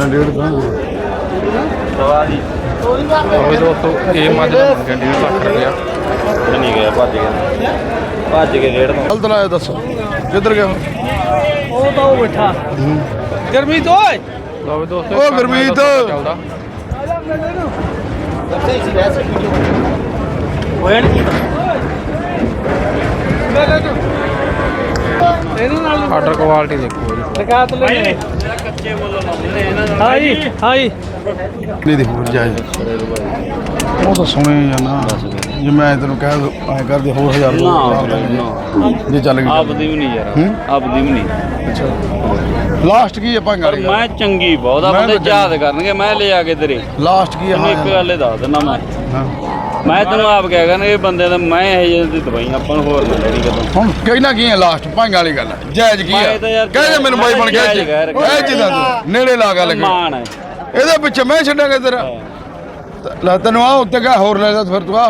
ਮੰਗਣਾ ਡੇਢ ਦਾ ਉਹ ਦੋਸਤੋ ਇਹ ਮੱਝ ਦਾ ਮੰਗਿਆ 1.5 ਲੱਖ ਰੁਪਇਆ। ਨਹੀਂ ਗਿਆ ਭੱਜ ਗਿਆ। ਭੱਜ ਕੇ ਰੇੜ ਤੋਂ ਗਲਤ ਲਾਇਆ ਦੱਸੋ। ਕਿੱਧਰ ਗਿਆ? ਉਹ ਤਾਂ ਉਹ ਬੈਠਾ। ਗਰਮੀ ਤੋਂ ਓਏ! ਲਓ ਦੋਸਤੋ ਉਹ ਇਹ ਕਰਮਾਂ ਦਾ ਗੁਰਮੀਤ। ਸੌਦਾ ਚੱਲਦਾ। ਹੋਇਆ ਨਹੀਂ। ਇਹਨੂੰ ਨਾਲ ਆਰਡਰ ਕੁਆਲਿਟੀ ਦੇਖੋ ਜੀ। ਲਗਾ ਤ ਲੈ। ਕੱਚੇ ਮੁੱਲ ਲਾਉਂਦੇ ਇਹਨਾਂ ਦਾ ਹਾਂ ਜੀ ਹਾਂ ਜੀ ਨਹੀਂ ਦੇਖੋ ਜਾਇਜ਼? ਉਹ ਤਾਂ ਸੁਣੇ ਜਾਂ ਨਾ। ਜੇ ਮੈਂ ਤੈਨੂੰ ਕਹਿ ਦੋ ਐ ਕਰਦੇ ਹੋਰ ਹਜ਼ਾਰ ਦੋ। ਹਜ਼ਾਰ ਨਾ। ਜੇ ਚੱਲ ਗਈ ਆਪਦੀ ਵੀ ਨਹੀਂ ਯਾਰ? ਆਪਦੀ ਵੀ ਨਹੀਂ। ਲਾਸਟ ਕੀ ਭਾਂਗਾ ਪਰ ਮੈਂ ਚੰਗੀ ਬਹੁਤ ਆ ਬੰਦੇ ਯਾਦ ਕਰਨਗੇ ਮੈਂ ਲੈ ਆ ਕੇ ਤੇਰੇ। ਲਾਸਟ ਕੀ ਹੈ ਤੈਨੂੰ ਇੱਕ ਗੱਲ ਇਹ ਦੱਸ ਦਿੰਦਾ ਮੈਂ। ਹਾਂ। ਮੈਂ ਤੈਨੂੰ ਆਪ ਕਹਿ ਕਰਨਾ ਇਹ ਬੰਦੇ ਦਾ ਮੈਂ ਇਹ ਜਿਹੇ ਦੀ ਦਵਾਈ ਆਪਾਂ ਨੂੰ ਹੋਰ ਨਾ ਲੈਣੀ ਕਦੋਂ। ਹੁਣ ਕਹਿਣਾ ਕੀ ਹੈ ਲਾਸਟ ਭਾਂਗਾ ਵਾਲੀ ਗੱਲ ਜਾਇਜ਼ ਕੀ ਹੈ ਮੈਂ ਤਾਂ ਯਾਰ ਕਹਿ ਮੈਨੂੰ ਬਾਈ ਬਣ ਗਿਆ ਜਾਇਜ਼ ਕਹਿ ਰਿਹਾ। ਇਹ ਚੀਜ਼ਾਂ ਤੂੰ ਨੇੜੇ ਲਾ ਗੱਲ ਕਰ। ਮਾਨ ਹੈ। ਇਹਦੇ ਪਿੱਛੇ ਮੈਂ ਛੱਡਾਂਗਾ ਤੇਰਾ। ਲੈ ਤੈਨੂੰ ਆ ਉੱਤੇ ਕਾ ਹੋਰ ਲੈ ਜਾ ਫਿਰ ਤੂੰ ਆ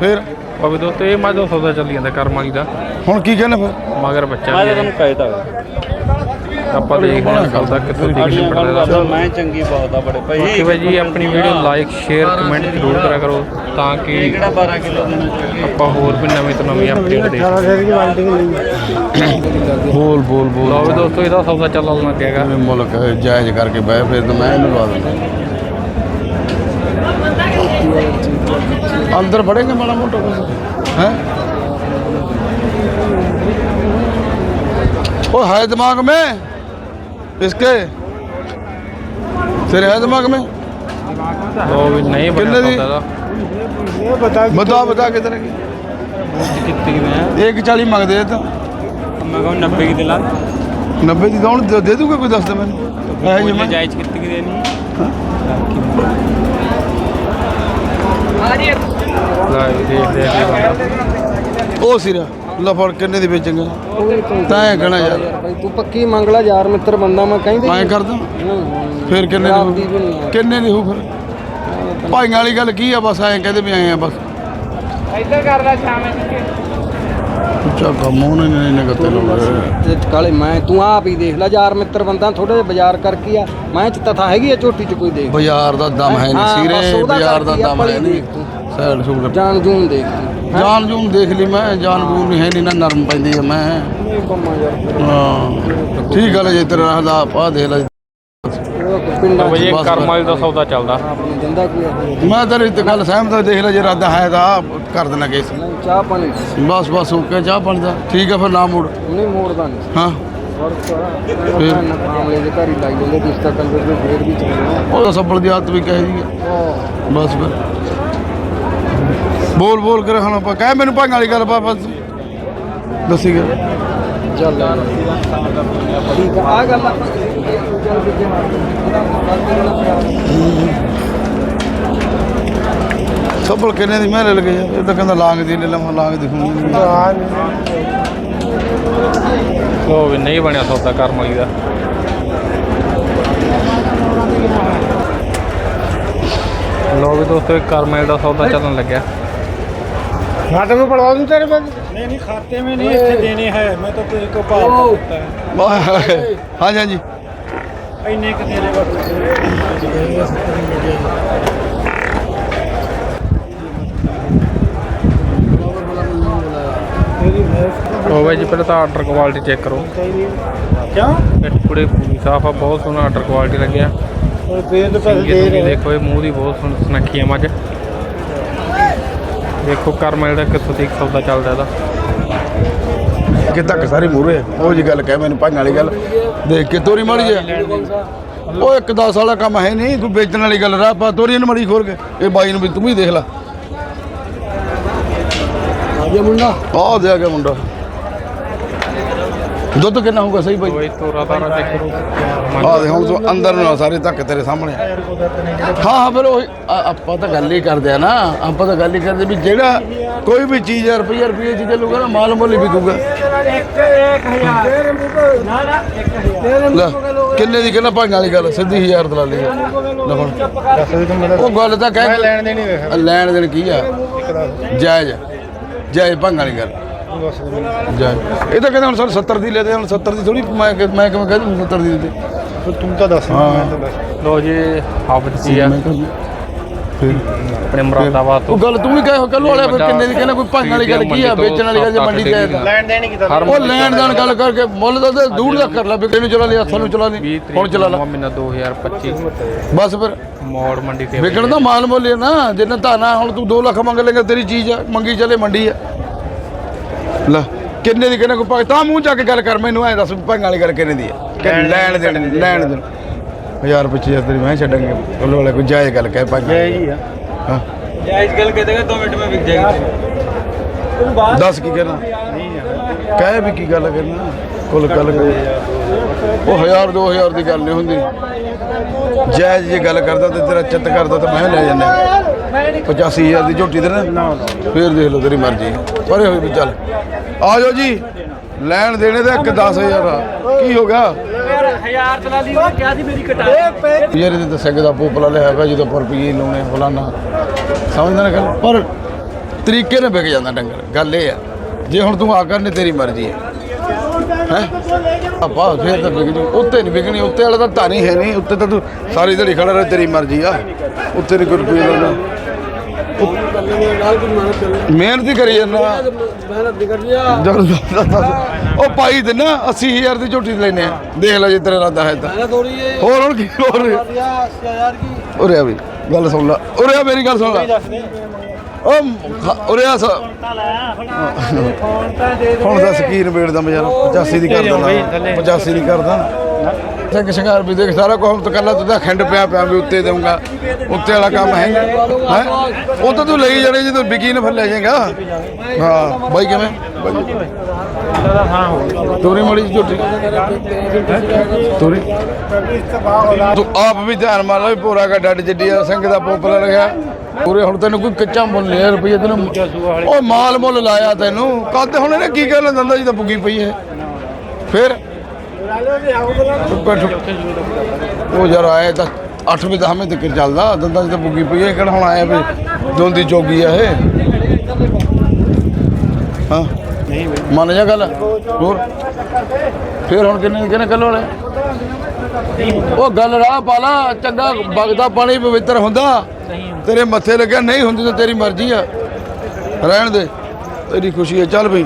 ਫਿਰ? ਉਹ ਵੀ ਦੋਸਤੋ ਇਹ ਮੱਝ ਦਾ ਸੌਦਾ ਚੱਲੀ ਜਾਂਦਾ ਕਰਮ ਵਾਲੀ ਦਾ। ਹੁਣ ਕੀ ਕਹਿੰਦੇ ਫਿਰ? ਮਗਰ ਬੱਚਾ ਮੈਂ ਵੀ ਤਾਂ ਹੈ। ਤੈਨੂੰ ਕਹਿਤਾ ਆਪਾਂ ਦੇਖਦੇ ਹਾਂ ਕੱਲ ਤੱਕ ਕਿੱਥੋਂ ਦੀ ਕਿਹੜੀ ਪੜਦਾ ਦਾ ਮੈਂ ਚੰਗੀ ਬਹੁਤ ਆ ਬੜੇ ਭਾਈ। ਓਕੇ ਬਾਈ ਜੀ ਆਪਣੀ ਵੀਡੀਓ ਲਾਈਕ ਸ਼ੇਅਰ ਕਮੈਂਟ ਜ਼ਰੂਰ ਕਰਿਆ ਕਰੋ ਤਾਂ ਕਿ ਕਿਹੜਾ 12 ਕਿਲੋ ਦੇਣਾ ਚਾਹੀਦਾ ਆਪਾਂ ਹੋਰ ਵੀ ਨਵੀਂ ਤੋਂ ਨਵੀਂ ਅਪਡੇਟ ਦੇ ਬੋਲ ਬੋਲ ਬੋਲ। ਲਓ ਵੀ ਦੋਸਤੋ ਇਹਦਾ ਸੌਦਾ ਚੱਲਣ ਲੱਗ ਪਿਆਗਾ। ਇਹ ਮੁਲਕ ਜਾਇਜ਼ ਕਰਕੇ ਬਹਿ ਫਿਰ ਤਾਂ ਮੈਂ ਇਹਨੂੰ ਲਵਾ ਦਿੰਦਾ। ਅੰਦਰ ਵੜੇਗੇ ਮਾੜਾ ਮੋਟਾ ਕੁਝ ਹੈ? ਉਹ ਹੈ ਦਿਮਾਗ ਮੇਂ। किसके तेरे है दिमाग में तो नहीं कितने दी बता बता बता कितने की कितने की में एक चाली मांग दे तो मैं कहूँ नब्बे की दिला नब्बे की दौड़ दे दूंगा कोई दस दे मैंने जायज कितने की देनी ओ सिरा ਲਫੜ ਕਿੰਨੇ ਦੀ ਵੇਚਾਂਗੇ। ਤਾਂ ਇਹ ਕਹਣਾ ਯਾਰ। ਭਾਈ ਤੂੰ ਪੱਕੀ ਮੰਗ ਲੈ ਯਾਰ ਮਿੱਤਰ ਬੰਦਾ ਮੈਂ ਕਹਿੰਦੇ ਮੈਂ ਕਰਦਾ। ਫਿਰ ਕਿੰਨੇ ਦੀ ਕਿੰਨੇ ਦੀ ਹੋ ਫਿਰ? ਭਾਈਆਂ ਵਾਲੀ ਗੱਲ ਕੀ ਆ ਬਸ ਐਂ ਕਹਿੰਦੇ ਵੀ ਐਂ ਆ ਬਸ। ਇੱਧਰ ਕਰਦਾ ਸ਼ਾਮੇ ਉੱਚਾ ਕੰਮ ਉਹਨੇ ਨੇ ਇਹਨੇ ਗੱਤੇ ਲਾਉਣਾ ਤੇ ਕਾਲੇ ਮੈਂ ਤੂੰ ਆਪ ਹੀ ਦੇਖ ਲੈ ਯਾਰ ਮਿੱਤਰ ਬੰਦਾ ਥੋੜਾ ਜਿਹਾ ਬਾਜ਼ਾਰ ਕਰਕੇ ਆ। ਮੈਂ ਚ ਤਥਾ ਹੈਗੀ ਆ ਝੋਟੀ ਚ ਕੋਈ ਦੇਖ। ਬਾਜ਼ਾਰ ਦਾ ਦਮ ਹੈ ਨਹੀਂ ਸੀਰੇ ਬਾਜ਼ਾਰ ਦਾ ਦਮ ਹੈ ਨਹੀਂ। ਸਾਈਡ ਸੂਡ ਜਾਨ ਜੂਨ ਦੇਖ ਤੂੰ ਜਾਨ ਜੂਨ ਦੇਖ ਲਈ ਮੈਂ ਜਾਨ ਜੂਨ ਨਹੀਂ ਹੈ ਨਹੀਂ ਨਾ ਨਰਮ ਪੈਂਦੀ ਆ ਮੈਂ। ਨਹੀਂ ਕੰਮਾ ਯਾਰ ਹਾਂ ਠੀਕ ਗੱਲ ਜੇ ਤੇਰਾ ਹਦਾ ਪਾ ਦੇ ਲੈ। ਪਿੰਡਾਂ ਚ ਬਸ ਕਰਮ ਫਿਰ। ਵਾਲੀ ਦਾ ਸੌਦਾ ਚੱਲਦਾ। ਆਪ ਨੂੰ ਦਿੰਦਾ ਕੋਈ ਨਹੀਂ ਮੈਂ ਤੇਰੀ ਤੇ ਗੱਲ ਸਹਿਮਤ ਆ, ਦੇਖ ਲੈ ਜੇ ਇਰਾਦਾ ਹੈ ਤਾਂ ਕਰ ਦੇਣਾ ਕੇਸ। ਚਾਹ ਪਾਣੀ। ਬਸ ਬਸ ਓਕੇ ਚਾਹ ਪਾਣੀ ਦਾ। ਠੀਕ ਆ ਫਿਰ ਨਾ ਮੋੜ। ਨਹੀਂ ਮੋੜਦਾ ਨਹੀਂ। ਹਾਂ। ਫਿਰ? ਕਾਮਲੇ ਦੇ ਘਰ ਹੀ ਲਾਈ ਜਾਂਦੇ ਰਿਸ਼ਤਾ ਕੰਦਰ ਦੇ ਫੇਰ ਵੀ ਚੱਲਣਾ। ਉਹ ਸੱਬਲ ਦੀ ਆਦਤ ਵੀ ਕਹੇ ਦੀ ਆ ਉਹ ਬਸ ਫਿਰ। ਬੋਲ ਬੋਲ ਕਰ ਹੁਣ ਆਪਾਂ। ਕਹਿ ਮੈਨੂੰ ਭੰਗ ਵਾਲੀ ਗੱਲ ਬਸ। ਦੱਸੀ ਗਿਆ ਚੱਲ ਠੀਕ ਆ ਆ ਗੱਲ ਚੱਲ ਵੀ ਸੱਬਲ ਕਿੰਨੇ ਦੀ ਮਹਿਲੇ ਲਗੇ ਇਹ ਤਾਂ ਕਹਿੰਦਾ ਲਾਂਗ ਦੀ ਲੈ ਲਵਾਂ ਲਾਂਗ ਦੀ ਹੁਣ ਉਹ ਵੀ ਨਹੀਂ ਬਣਿਆ ਸੌਦਾ ਕਰਮ ਵਾਲੀ ਦਾ। ਲੋ ਵੀ ਦੋਸਤੋ ਕਰਮ ਵਾਲੀ ਦਾ ਸੌਦਾ ਚੱਲਣ ਲੱਗਿਆ। ਖਾਤੇ में पड़वा दूं तेरे पास नहीं नहीं खाते में नहीं इससे देने हैं मैं तो तेरे को पाल सकता है ਹਾਂਜੀ ਹਾਂਜੀ इन्ने के तेरे बस ਉਹ ਬਾਈ ਜੀ ਪਹਿਲਾਂ ਤਾਂ ਆਰਡਰ ਕੁਆਲਿਟੀ ਚੈੱਕ ਕਰੋ क्या ਇਹ ਪੂਰੇ ਪੂਰੀ ਸਾਫ ਆ ਬਹੁਤ ਸੋਹਣਾ ਆਰਡਰ ਕੁਆਲਿਟੀ ਲੱਗਿਆ और बेद पैसे ਇਹ दे ਤੁਸੀਂ रहे हैं ਦੇਖੋ ਇਹ ਮੂੰਹ ਦੀ ਬਹੁਤ ਸੋਹਣੀ ਸੁਨੱਖੀ ਆ ਮੱਝ ਦੇਖੋ ਕਰਮੇਲ ਦਾ ਕਿੱਥੋਂ ਤੱਕ ਸੌਦਾ ਚੱਲਦਾ ਇਹਦਾ। ਕਿ ਸਾਰੇ ਮੂਰੇ ਉਹ ਜੀ ਗੱਲ ਕਹਿ ਮੈਨੂੰ ਭਾਈ ਵਾਲੀ ਗੱਲ। ਦੇਖ ਕੇ ਤੋਰੀ ਮਾੜੀ ਆ। ਉਹ ਇੱਕ 10 ਵਾਲਾ ਕੰਮ ਹੈ ਨਹੀਂ ਕੋਈ ਵੇਚਣ ਵਾਲੀ ਗੱਲ ਰਾਹ ਪਾ ਤੋਰੀ ਨੂੰ ਮੜੀ ਖੋਰ ਕੇ। ਇਹ ਬਾਈ ਨੂੰ ਵੀ ਤੂੰ ਵੀ ਦੇਖ ਲੈ। ਆ ਗਿਆ ਮੁੰਡਾ। ਆ ਗਿਆ ਮੁੰਡਾ। ਦੁੱਧ ਕਿੰਨਾ ਹੋਊਗਾ ਸਹੀ ਬਾਈ? ਕੋਈ ਤੋਰਾ ਤਾਰਾ ਚੈੱਕ ਕਰੋ ਆ ਦੇ ਹੁਣ ਤੂੰ ਅੰਦਰ ਨੂੰ ਆ ਸਾਰੇ ਧੱਕ ਤੇਰੇ ਸਾਹਮਣੇ ਹਾਂ ਹਾਂ ਫਿਰ ਉਹ ਆਪਾਂ ਤਾਂ ਗੱਲ ਹੀ ਕਰਦੇ ਆ ਨਾ। ਆਪਾਂ ਤਾਂ ਗੱਲ ਹੀ ਕਰਦੇ ਵੀ ਜਿਹੜਾ ਕੋਈ ਵੀ ਚੀਜ਼ ਆ ਰੁਪਈਆ ਰੁਪਈਏ ਚ ਚੱਲੂਗਾ ਨਾ ਮਾਲ ਮੁੱਲ ਹੀ ਵਿਕੂਗਾ। ਕਿੰਨੇ ਦੀ ਕਿੰਨਾ ਭਾਂਗਾਂ ਵਾਲੀ ਗੱਲ? ਸਿੱਧੀ ਹਜ਼ਾਰ ਦਲਾਲੀ ਆ। ਲੈ ਹੁਣ ਉਹ ਗੱਲ ਤਾਂ ਕਹਿ ਲੈਣ ਦੇਣੀ ਲੈਣ ਦੇਣ ਕੀ ਆ? ਜਾਇਜ਼ ਜਾਇਜ਼ ਭਾਂਗਾਂ ਵਾਲੀ ਗੱਲ। ਜਾਇਜ਼ ਇਹ ਤਾਂ ਕਹਿੰਦੇ ਹੁਣ ਸਰ 70 ਦੀ ਲੈਦੇ ਹੁਣ 70 ਦੀ ਥੋੜੀ ਮੈਂ ਮੈਂ ਕਿਵੇਂ ਕਹਿ ਦੂੰ 70 ਦੀ। ਦੇ ਤੂੰ ਤਾਂ ਦੱਸ ਹਾਂ। ਮੈਂ ਤਾਂ ਦੱਸ। ਲੋ ਜੀ ਹਾਫਤ ਜੀ ਆ। ਜੀ। ਆਪਣੇ ਮੁਰਾਦਾਬਾਦ ਤੋਂ। ਉਹ ਗੱਲ ਤੂੰ ਵੀ ਕਹੇ ਕੱਲ ਵਾਲੇ ਫਿਰ ਕਿੰਨੇ ਦੀ ਕਹਿੰਦਾ ਕੋਈ ਭਾਂਗ ਵਾਲੀ ਗੱਲ ਕੀ ਆ ਵੇਚਣ ਵਾਲੀ ਗੱਲ ਜੇ ਮੰਡੀ ਤਾਂ। ਲੈਣ ਦੇਣ ਕੀਤਾ ਉਹ ਲੈਣ ਦੇਣ ਗੱਲ ਕਰਕੇ ਮੁੱਲ ਦਾ ਤੇ ਦੂਰ ਦਾ ਕਰ ਲੈ ਨੂੰ ਚਲਾ ਲਈ ਹੱਥਾਂ ਨੂੰ ਚਲਾ 20 ਲਈ ਹੁਣ ਚਲਾ ਲਾ। ਮਹੀਨਾ 2025 ਬਸ ਫਿਰ। ਮੋੜ ਮੰਡੀ ਤੇ ਵਿਕਣ ਦਾ ਮਾਲ ਮੁੱਲ ਹੀ ਨਾ ਜਿੰਨਾ ਧਾਨਾ ਹੁਣ ਤੂੰ 2 ਲੱਖ ਮੰਗ ਲੇਗਾ ਤੇਰੀ ਚੀਜ਼ ਆ ਮੰਗੀ ਚਲੇ ਮੰਡੀ ਆ। ਲੈ ਕਿੰਨੇ ਦੀ ਕਿੰਨੇ ਕੋ ਭਾਵੇਂ ਤਾਂ ਮੂੰਹ ਚੱਕ ਕੇ ਗੱਲ ਕਰ ਮੈਨੂੰ ਐ ਦੱਸ ਭਾਂਗ ਵਾਲੀ ਗੱਲ ਕਿੰਨੇ ਦੀ ਕਿ ਲੈਣ ਦੇਣ ਲੈਣ ਦੇਣ। ਹਜ਼ਾਰ ਪੱਚੀ ਹਜ਼ਾਰ ਤੇਰੀ ਮੈਂ ਛੱਡਾਂਗੇ ਕੋਲ ਵਾਲੇ ਕੋਈ ਜਾਇਜ਼ ਗੱਲ ਕਹਿ ਆ। ਹਾਂ। ਜਾਇਜ਼ ਗੱਲ ਕਹਿ ਦੇਗਾ 2 ਮਿੰਟ ਮੈਂ ਵਿਕ ਜਾਏਗਾ। ਦੱਸ ਕੀ ਕਹਿਣਾ? ਕਹਿ ਵੀ ਕੀ ਗੱਲ ਕਰਨਾ ਕੁੱਲ ਗੱਲ ਕਰ। ਉਹ ਹਜ਼ਾਰ ਦੋ ਹਜ਼ਾਰ ਦੀ ਗੱਲ ਨਹੀਂ ਹੁੰਦੀ। ਜਾਇਜ਼ ਜੇ ਗੱਲ ਕਰਦਾ ਤੇ ਤੇਰਾ ਚਿੱਤ ਕਰਦਾ ਤਾਂ ਮੈਂ ਲੈ ਜਾਂਦਾ। 85000 ਦੀ ਝੋਟੀ ਦੇ ਨਾ? ਫੇਰ ਦੇਖ ਲਓ ਤੇਰੀ ਮਰਜ਼ੀ। ਪਰੇ ਹੋਈ ਵੀ ਚੱਲ। ਆ ਜਾਓ ਜੀ। ਲੈਣ ਦੇਣੇ ਤੇ ਇੱਕ 10000 ਆ। ਕੀ ਹੋ ਗਿਆ? ਹਜ਼ਾਰ ਤਲਾ ਦੀ ਉਹ ਕਿਹਾ ਸੀ ਮੇਰੀ ਕਟਾ ਯਾਰ ਇਹਦੇ ਤਾਂ ਸਿੰਘ ਦਾ ਪੋਪਲਾ ਲਿਆ ਹੋਇਆ ਜਦੋਂ ਪਰ ਰੁਪਈਏ ਲਾਉਣੇ ਫਲਾਨਾ। ਸਮਝਦਾ ਨਾ ਗੱਲ? ਪਰ ਤਰੀਕੇ ਨਾਲ ਵਿਕ ਜਾਂਦਾ ਡੰਗਰ। ਗੱਲ ਇਹ ਆ। ਜੇ ਹੁਣ ਤੂੰ ਆ ਕਰਨੇ ਤੇਰੀ ਮਰਜ਼ੀ ਹੈ ਹੈ? ਆਪਾ ਫੇਰ ਤਾਂ ਵਿਕ ਜੂ ਉੱਤੇ ਨਹੀਂ ਵਿਕਣੀ ਉੱਤੇ ਵਾਲਾ ਤਾਂ ਧਾਨੀ ਹੈ ਨਹੀਂ ਉੱਤੇ ਤਾਂ ਤੂੰ ਸਾਰੀ ਦਿਹਾੜੀ ਖੜਾ ਰਹੇ ਤੇਰੀ ਮਰਜ਼ੀ ਆ। ਉੱਤੇ ਨਹੀਂ ਕੋਈ ਰੁਪਈਆ ਲਾਉਣਾ ਮਿਹਨਤ ਹੀ ਕਰੀ ਜਾਂਦਾ। ਉਹ ਪਾਈ ਦੇ ਨਾ 80000 ਦੀ ਝੋਟੀ ਲੈਨੇ ਆ। ਦੇਖ ਲੈ ਜੇ ਤੇਰਾ ਇਰਾਦਾ ਹੈ ਤਾਂ। ਹੋਰ ਹੁਣ ਕੀ ਹੋਰ ਉਰੇ ਆ ਵੀ ਗੱਲ ਸੁਣ ਲੈ। ਉਰੇ ਆ ਮੇਰੀ ਗੱਲ ਸੁਣ ਲੈ। ਉਹ ਉਰੇ ਆ ਸ- ਹੁਣ ਦਾ। ਸਕੀਨ ਵੇੜ ਦਾ ਮਜ਼ਾਰਾ 85 ਦੀ ਕਰ ਦਿੰਦਾ 85 ਦੀ ਕਰਦਾ ਸਿੰਘ ਸ਼ਿੰਗਾਰ ਵੀ ਦੇਖ, ਸਾਰਾ ਕੁਝ ਤਾਂ ਕੱਲਾ ਤੂੰ ਤਾਂ ਖੰਡ ਪਿਆ ਪਿਆ ਵੀ ਉੱਤੇ ਦੇਊਂਗਾ। ਉੱਤੇ ਵਾਲਾ ਕੰਮ ਹੈ ਹੈ? ਉਹ ਤਾਂ ਤੂੰ ਲਈ ਜਾਣੇ ਜਦੋਂ ਵਿਕੀ ਨੇ ਫਿਰ ਲੈ ਜਾਏਗਾ। ਹਾਂ, ਬਾਈ ਕਿਵੇਂ? ਤੋਰੀ ਮੜੀ ਝੋਟੀ। ਤੋਰੀ। ਤੂੰ ਆਪ ਵੀ ਧਿਆਨ ਮਾਰ ਲੈ ਵੀ ਪੂਰਾ ਕਾ ਡੱਡ ਜਿੱਡੀ ਆ ਸਿੰਘ ਦਾ ਪੋਪਲਾ ਲਗਿਆ ਪੂਰੇ ਹੁਣ ਤੈਨੂੰ ਕੋਈ ਕੱਚਾ ਮੁੱਲ ਲਿਆ ਰੁਪਈਆ ਤੈਨੂੰ ਉਹ ਮਾਲ ਮੁੱਲ ਲਾਇਆ ਤੈਨੂੰ। ਕੱਦ ਹੁਣ ਇਹਨੇ ਕੀ ਕਹਿ ਲੈਂਦਾ ਜੀ ਤਾਂ ਬੁੱਗੀ ਪਈ ਹੈ। ਫਿਰ ਉਹ ਯਾਰ ਆਏ ਤਾਂ 8ਵੀਂ 10ਵੀਂ ਤੱਕ ਚੱਲਦਾ ਦੰਦਾਂ ਜੀ ਤਾਂ ਬੁੱਗੀ ਪਈ ਹੈ, ਕਿਹੜਾ ਹੁਣ ਆਇਆ ਵੀ ਦੋਂਦੀ ਜੋਗੀ ਆ ਇਹ? ਹਾਂ? ਮੰਨ ਜਾ ਗੱਲ? ਹੋਰ? ਫਿਰ ਹੁਣ ਕਿੰਨੇ ਕਿੰਨੇ ਕੱਲ ਵਾਲੇ? ਉਹ ਗੱਲ ਰਾਹ ਪਾਲਾ ਚੰਗਾ ਬਗਦਾ ਪਾਣੀ ਪਵਿੱਤਰ ਹੁੰਦਾ। ਤੇਰੇ ਮੱਥੇ ਲੱਗਿਆ, ਨਹੀਂ ਹੁੰਦੀ ਤਾਂ ਤੇਰੀ ਮਰਜ਼ੀ ਆ। ਰਹਿਣ ਦੇ, ਤੇਰੀ ਖੁਸ਼ੀ ਹੈ ਚੱਲ ਬਈ।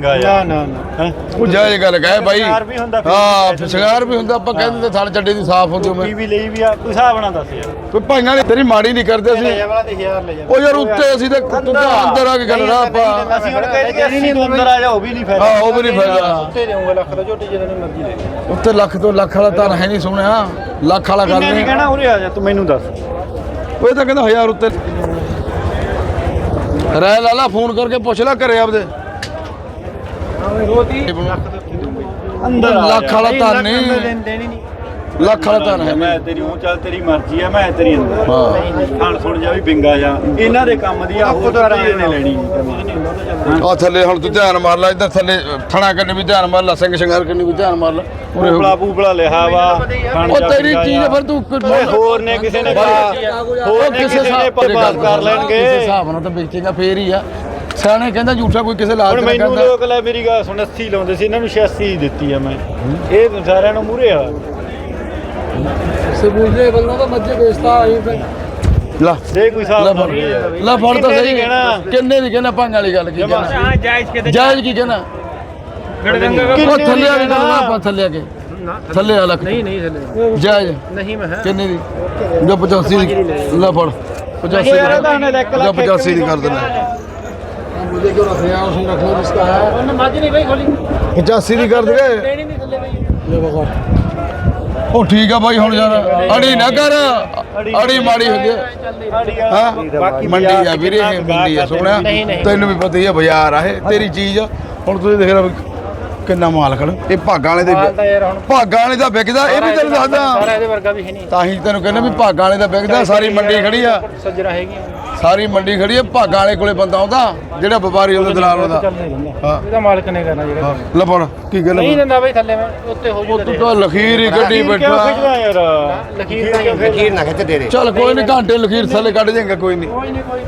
ਨਾ ਨਾ ਨਾ। ਉਹ ਜਾਇਜ਼ ਗੱਲ ਕਹੇ ਬਾਈ। ਸ਼ਿੰਗਾਰ ਵੀ ਹੁੰਦਾ, ਫਿਰ। ਹਾਂ ਫਿਰ ਸ਼ਿੰਗਾਰ ਵੀ ਹੁੰਦਾ ਆਪਾਂ ਕਹਿੰਦੇ ਤੇ ਥਣ ਚੱਡੇ ਦੀ ਸਾਫ਼ ਹੁੰਦੀ ਮੈਂ ਵੀ ਲਈ ਵੀ ਆ ਕੋਈ ਹਿਸਾਬ ਨਾ ਦੱਸ ਯਾਰ। ਕੋਈ ਭਾਈਆਂ ਨੇ ਤੇਰੀ ਮਾੜੀ ਨਹੀਂ ਕਰਦੇ ਲੈ ਸੀ ਜਾ ਵਾਲਾ ਤੇ ਹਜ਼ਾਰ ਲੈ ਜਾ। ਉਹ ਯਾਰ ਉੱਤੇ ਅਸੀਂ ਤੇ ਤੂੰ ਤਾਂ ਅੰਦਰ ਆ ਕੇ ਗੱਲ ਰਾਹ ਆਪਾਂ ਅਸੀਂ ਹੁਣ ਕਹਿ ਦਈਏ 80 ਤੋਂ ਅੰਦਰ ਆ ਜਾ ਉਹ ਵੀ ਨਹੀਂ ਫਾਇਦਾ। ਹਾਂ ਉਹ ਵੀ ਨਹੀਂ ਫਾਇਦਾ। ਉੱਤੇ ਦੇਊਂਗਾ ਲੱਖ ਦਾ ਝੋਟੀ ਜਦੋਂ ਦੀ ਮਰਜ਼ੀ ਲੈ ਜਾ ਉੱਤੇ ਲੱਖ ਤੋਂ ਲੱਖ ਵਾਲਾ ਤਾਂ ਹੈ ਨਹੀਂ ਸੁਣਿਆ ਲੱਖ ਵਾਲਾ ਗੱਲ ਕਿੰਨੇ ਦੀ ਨਹੀਂ ਕਹਿਣਾ ਉਰੇ ਆ ਜਾ ਤੂੰ ਮੈਨੂੰ ਦੱਸ। ਉਹ ਤਾਂ ਕਹਿੰਦਾ ਹਜ਼ਾਰ ਉੱਤੇ। ਰਹਿ ਲਾਲਾ ਫੋਨ ਕਰਕੇ ਪੁੱਛ ਲੈ ਘਰੇ ਆਪਦੇ। ਅੰਦਰ ਆ ਲੱਖ। ਵਾਲਾ ਨਹੀਂ, ਤਾਂ ਲੱਖ ਨਹੀਂ। ਲੱਖ ਵਾਲਾ ਤਾਂ ਹੈ ਮੈਂ ਤੇਰੀ ਉਹ ਚੱਲ ਤੇਰੀ ਮਰਜ਼ੀ ਆ ਮੈਂ ਤੇਰੀ ਅੰਦਰ। ਹਾਂ। ਖਾਣ ਸੁਣ ਜਾ ਵੀ ਬਿੰਗਾ ਜਾ। ਇਹਨਾਂ ਦੇ ਕੰਮ ਦੀ ਆ ਹੋਰ ਤਾਂ ਇਹਨੇ ਲੈਣੀ ਆ ਥੱਲੇ ਹੁਣ ਤੂੰ ਧਿਆਨ ਮਾਰ ਲੈ ਇੱਧਰ ਥੱਲੇ ਥਣਾ ਕੰਨੇ ਵੀ ਧਿਆਨ ਮਾਰ ਲੈ ਸਿੰਘ ਸ਼ਿੰਗਾਰ ਕੰਨੇ ਵੀ ਧਿਆਨ ਮਾਰ ਲੈ। ਪੂਪਲਾ ਪੂਪਲਾ ਲਿਆ ਵਾ। ਉਹ ਤੇਰੀ ਚੀਜ਼ ਫਿਰ ਤੂੰ ਹੋਰ ਨੇ ਕਿਸੇ ਨੇ ਕਿਹਾ? ਹੋਰ ਨੇ ਕਿਸੇ ਨੇ ਪਾਸ ਕਰ ਲੈਣਗੇ। ਕਿਸੇ ਹਿਸਾਬ ਨਾਲ ਤਾਂ ਵੇਚੇਗਾ ਫੇਰ ਹੀ ਆ। ਸਿਆਣੇ ਕਹਿੰਦਾ ਝੂਠਾ ਕੋਈ ਕਿਸੇ ਲਾਲਚ ਹੁਣ ਨਾਲ ਮੈਨੂੰ ਕਹਿੰਦਾ। ਲੋਕ ਲੈ ਮੇਰੀ ਗੱਲ ਸੁਣ 80 ਲਾਉਂਦੇ ਸੀ ਇਹਨਾਂ ਨੂੰ 86 ਦਿੱਤੀ ਆ ਮੈਂ। ਇਹ ਸਾਰਿਆਂ ਨੂੰ ਮੂਰੇ ਆ। ਸਬੂਲੇ ਬੰਦਾ ਤਾਂ ਮੱਝੇ ਵੇਚਦਾ ਆਈ ਫਿਰ। ਲਾ। ਜੇ ਕੋਈ ਲੈ ਫੜ। ਲੈ ਫੜ ਤਾਂ ਸਹੀ ਕਹਿਣਾ? ਕਿੰਨੇ ਦੀ ਕਹਿਣਾ? ਭੰਗ ਵਾਲੀ ਗੱਲ ਕੀ ਜਾਇਜ਼ ਕਿਤੇ ਜਾਇਜ਼ ਕੀ ਕਹਿਣਾ? ਕਿੰਨੇ ਉਹ ਦੀ ਥੱਲੇ ਆ ਕੇ ਆਪਾਂ ਥੱਲੇ ਆ ਕੇ। ਥੱਲੇ ਆ ਲੱਖ। ਨਹੀਂ ਨਹੀਂ ਥੱਲੇ। ਜਾਇਜ਼। ਨਹੀਂ ਮੈਂ ਕਿੰਨੇ ਦੀ? ਜੋ 85 ਦੀ। ਲੈ ਫੜ। 85 ਯਾਰ ਇਹਦਾ ਹੁਣ ਇੱਕ ਦੀ। ਲੱਖ ਜੋ 85 ਦੀ ਕਰ ਦੇਣਾ। मुझे क्यों रख रहे हैं उसने रखो इसका है माजी नहीं भाई खोली 85 ਦੀ ਕਰ ਦੇਗੇ नहीं नहीं थल्ले भाई ये बगो ਉਹ ਠੀਕ ਆ ਬਾਈ ਹੁਣ ਯਾਰ ਅੜੀ ਨਾ ਕਰ ਅੜੀ ਮਾੜੀ ਹੁੰਦੀ ਆ। ਹਾਂ ਮੰਡੀ ਆ ਵੀਰੇ ਇਹ ਮੰਡੀ ਆ ਸੋਹਣਿਆ ਤੈਨੂੰ ਵੀ ਪਤਾ ਹੀ ਆ ਬਾਜ਼ਾਰ ਆ ਇਹ ਤੇਰੀ ਚੀਜ਼ ਆ ਹੁਣ ਤੁਸੀਂ ਦੇਖ ਰਹੇ ਕਿੰਨਾ ਮਾਲ ਖੜ ਇਹ ਭਾਗਾਂ ਵਾਲੇ ਦੇ ਭਾਗਾਂ ਵਾਲੇ ਦਾ ਵਿਕਦਾ ਇਹ ਵੀ ਤੈਨੂੰ ਦੱਸਦਾ। ਇਹਦੇ ਵਰਗਾ ਵੀ ਹੈ ਨਹੀਂ। ਤਾਂ ਹੀ ਤੈਨੂੰ ਕਹਿੰਦਾ ਵੀ ਭਾਗਾਂ ਵਾਲੇ ਦਾ ਵਿਕਦਾ ਸਾਰੀ ਮੰਡੀ ਖੜੀ ਆ। ਸੱਜਰਾ ਹੈਗੀ ਸਾਰੀ ਮੰਡੀ ਖੜੀ ਆ ਭਾਗਾਂ ਵਾਲੇ ਕੋਲੇ ਬੰਦਾ ਆਉਂਦਾ ਜਿਹੜਾ ਵਪਾਰੀ ਹੁੰਦਾ ਦਲਾਲ ਹੁੰਦਾ ਹਾਂ ਇਹਦਾ ਮਾਲਕ ਨੇ ਕਰਨਾ ਜਿਹੜਾ। ਹਾਂ ਲੱਭਣ ਕੀ ਗੱਲ ਨਹੀਂ ਦਿੰਦਾ ਭਾਈ ਥੱਲੇ ਮੈਂ ਉੱਤੇ ਹੋ ਉਹ ਤੂੰ ਤਾਂ ਲਖੀਰ ਹੀ ਕਿਉਂ ਬੈਠਾ ਯਾਰ? ਲਖੀਰ ਨਾ ਖਿੱਚ ਦੇ ਦੇ ਚੱਲ ਕੋਈ ਨਹੀਂ ਘੰਟੇ ਲਖੀਰ ਥੱਲੇ ਕੱਢ ਜਾਏਗਾ ਕੋਈ ਨਹੀਂ ਕੋਈ ਨਹੀਂ ਕੋਈ